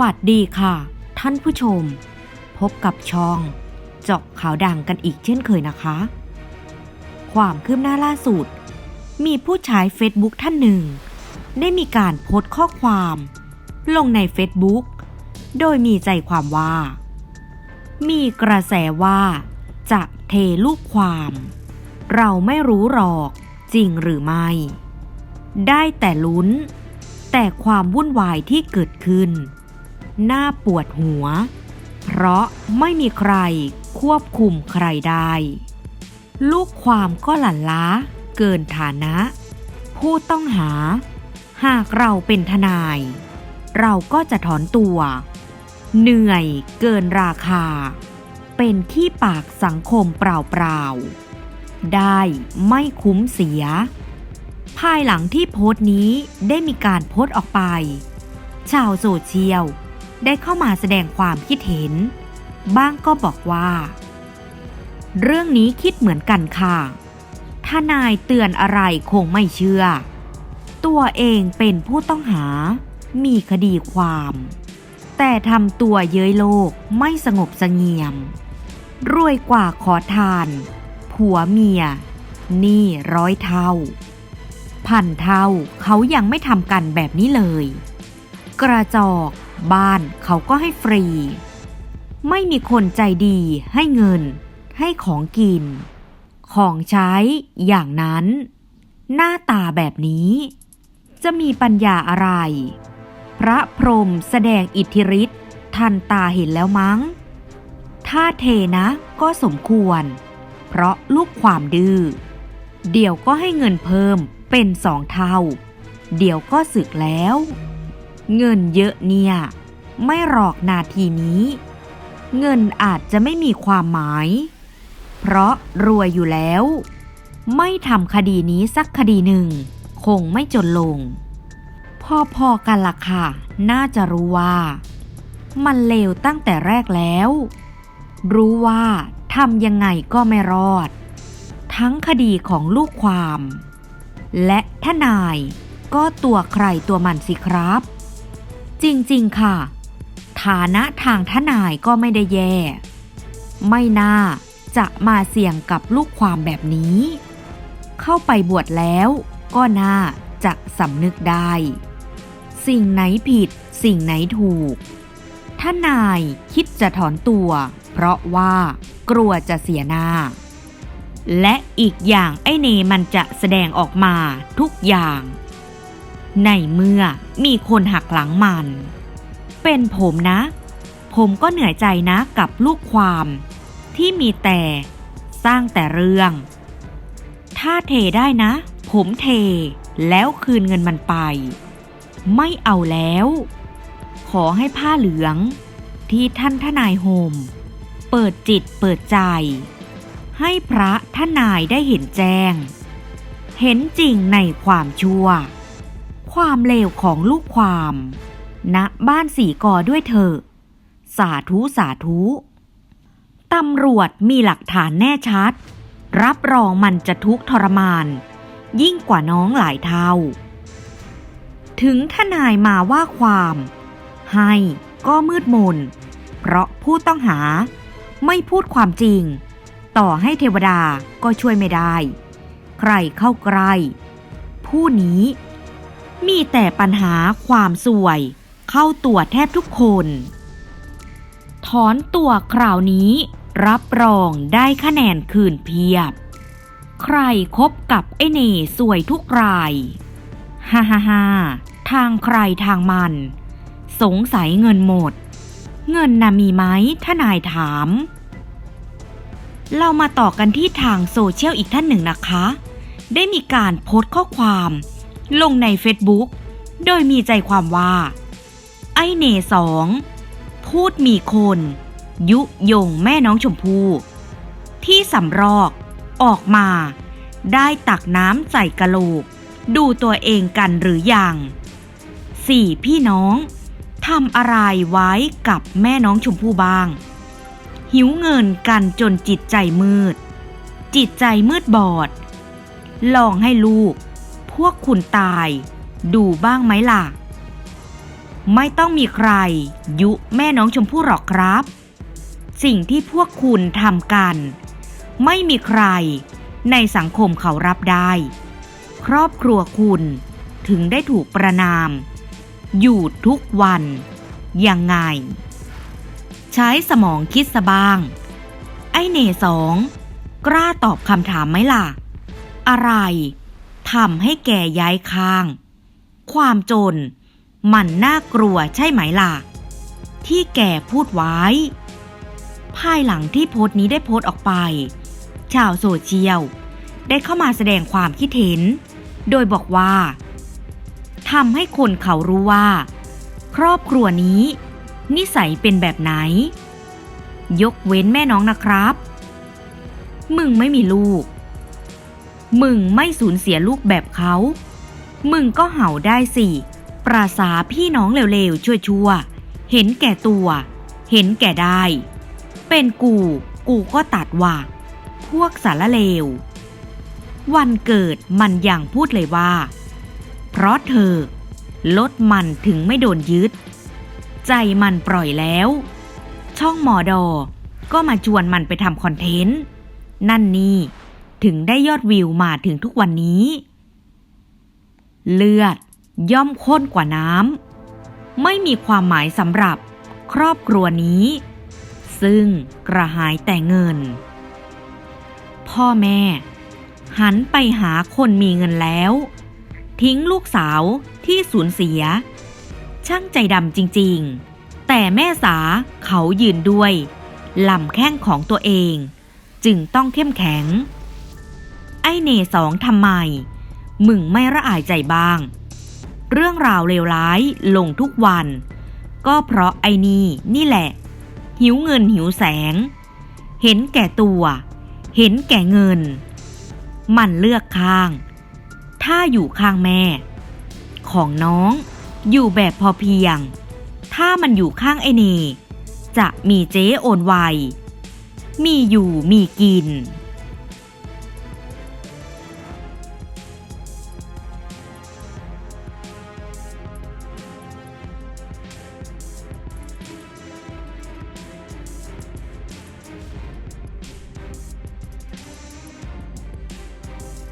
วัสดีค่ะ ท่านผู้ชม พบกับช่องเจาะข่าวดังกันอีกเช่นเคยนะคะ ความคืบหน้าล่าสุด มีผู้ใช้ Facebook ท่านหนึ่ง ได้มีการโพสต์ข้อความ ลงใน Facebook โดยมีใจความว่า มีกระแสว่า จะเทลูกความ เราไม่รู้หรอกจริงหรือไม่ ได้แต่ลุ้นแต่ความวุ่นวายที่เกิดขึ้น น่าปวดหัว เพราะไม่มีใครควบคุมใครได้ ลูกความก็หลั่นล้า เกินฐานะ ผู้ต้องหา หากเราเป็นทนาย เราก็จะถอนตัว เหนื่อยเกินราคา เป็นขี้ปากสังคมเปล่าๆ ได้ไม่คุ้มเสีย ภายหลังที่โพสต์นี้ได้มีการโพสต์ออกไป ชาวโซเชียล ได้เข้ามาแสดงความคิดเห็น บ้างก็บอกว่า เรื่องนี้คิดเหมือนกันค่ะถ้านายเตือนอะไรคงไม่เชื่อ ตัวเองเป็นผู้ต้องหา มีคดีความ แต่ทำตัวเย้ยโลกไม่สงบเสงี่ยม รวยกว่าขอทาน ผัวเมีย นี่ร้อยเท่า พันเท่าเขายังไม่ทำกันแบบนี้เลย กระจอก บ้านเขาก็ให้ฟรี ไม่มีคนใจดีให้เงิน ให้ของกิน ของใช้อย่างนั้น หน้าตาแบบนี้ จะมีปัญญาอะไร พระพรหมแสดงอิทธิฤทธิ์ทันตาเห็นแล้วมั้ง ถ้าเทนะก็สมควร เพราะลูกความดื้อเดี๋ยวก็ให้เงินเพิ่มเป็นสองเท่า เดี๋ยวก็สึกแล้ว เงินเยอะเนี่ย ไม่หรอกนาทีนี้ เงินอาจจะไม่มีความหมาย เพราะรวยอยู่แล้ว ไม่ทำคดีนี้สักคดีหนึ่ง คงไม่จนลง พอๆกันล่ะค่ะ น่าจะรู้ว่า มันเลวตั้งแต่แรกแล้ว รู้ว่าทำยังไงก็ไม่รอด ทั้งคดีของลูกความ และทนายก็ตัวใครตัวมันสิครับ จริงๆค่ะ ฐานะทางทนายก็ไม่ได้แย่ ไม่น่าจะมาเสี่ยงกับลูกความแบบนี้ เข้าไปบวชแล้วก็น่าจะสำนึกได้ สิ่งไหนผิดสิ่งไหนถูกถ้านายคิดจะถอนตัว เพราะว่ากลัวจะเสียหน้า และอีกอย่างไอ้เนมันจะแสดงออกมาทุกอย่าง ในเมื่อมีคนหักหลังมัน เป็นผมนะ ผมก็เหนื่อยใจนะกับลูกความ ที่มีแต่สร้างแต่เรื่อง ถ้าเทได้นะ ผมเทแล้วคืนเงินมันไป ไม่เอาแล้ว ขอให้ผ้าเหลืองที่ท่านทนายโฮม เปิดจิตเปิดใจ ให้พระทนายได้เห็นแจ้ง เห็นจริงในความชั่ว ความเลวของลูกความณบ้านสีกอด้วยเถอะสาธุสาธุตำรวจมีหลักฐานแน่ชัด รับรองมันจะทุกทรมาน ยิ่งกว่าน้องหลายเท่า ถึงทนายมาว่าความ ให้ก็มืดมน เพราะผู้ต้องหาไม่พูดความจริง ต่อให้เทวดาก็ช่วยไม่ได้ ใครเข้าใกล้ผู้นี้ มีแต่ปัญหาความสวย เข้าตัวแทบทุกคน ถอนตัวคราวนี้ รับรองได้คะแนนคืนเพียบ ใครคบกับไอเน่สวยทุกรายฮ่าฮ่าฮ่าทางใครทางมัน สงสัยเงินหมด เงินน่ะมีไหมถ้านายถาม เรามาต่อกันที่ทางโซเชียลอีกท่านหนึ่งนะคะ ได้มีการโพสต์ข้อความ ลงใน Facebook โดยมีใจความว่า ไอเน่สองพูดมีคน ยุยงแม่น้องชมพู่ที่สำรอกออกมา ได้ตักน้ำใส่กะโหลก ดูตัวเองกันหรือยังสี่พี่น้องทำอะไรไว้กับแม่น้องชมพู่บ้าง หิวเงินกันจนจิตใจมืด จิตใจมืดบอด ลองให้ลูก พวกคุณตาย ดูบ้างไหมล่ะ ไม่ต้องมีใคร ยุแม่น้องชมพู่หรอกครับ สิ่งที่พวกคุณทำกัน ไม่มีใคร ในสังคมเขารับได้ ครอบครัวคุณถึงได้ถูกประนาม อยู่ทุกวัน ยังไง ใช้สมองคิดสบ้าง ไอเนสอง กล้าตอบคำถามไหมล่ะ อะไร ทำให้แกย้ายข้าง ความจน มันน่ากลัวใช่ไหมล่ะ ที่แกพูดไว้ ภายหลังที่โพสต์นี้ได้โพสต์ออกไป ชาวโซเชียล ได้เข้ามาแสดงความคิดเห็น โดยบอกว่าทำให้คนเขารู้ว่า ครอบครัวนี้ นิสัยเป็นแบบไหน ยกเว้นแม่น้องนะครับ มึงไม่มีลูก มึงไม่สูญเสียลูกแบบเขา มึงก็เห่าได้สิ ปราษาพี่น้องเร็วๆ ชั่วๆ เห็นแก่ตัว เห็นแก่ได้ เป็นกู กูก็ตัดว่า พวกสารเลว วันเกิดมันยังพูดเลยว่า เพราะเธอ ลดมันถึงไม่โดนยึด ใจมันปล่อยแล้ว ช่องหมอดอ ก็มาชวนมันไปทำคอนเทนต์ นั่นนี่ ถึงได้ยอดวิวมาถึงทุกวันนี้ เลือดย่อมข้นกว่าน้ำไม่มีความหมายสำหรับครอบครัวนี้ ซึ่งกระหายแต่เงิน พ่อแม่ หันไปหาคนมีเงินแล้ว ทิ้งลูกสาวที่สูญเสีย ช่างใจดำจริงๆ แต่แม่สาเขายืนด้วยลำแข้งของตัวเอง จึงต้องเข้มแข็ง ไอเนสองทำไม มึงไม่ระอายใจบ้าง เรื่องราวเลวร้ายลงทุกวัน ก็เพราะไอนี่นี่แหละ หิวเงินหิวแสง เห็นแก่ตัว เห็นแก่เงิน มันเลือกข้าง ถ้าอยู่ข้างแม่ ของน้องอยู่แบบพอเพียง ถ้ามันอยู่ข้างไอเน จะมีเจ๊โอนไว มีอยู่มีกิน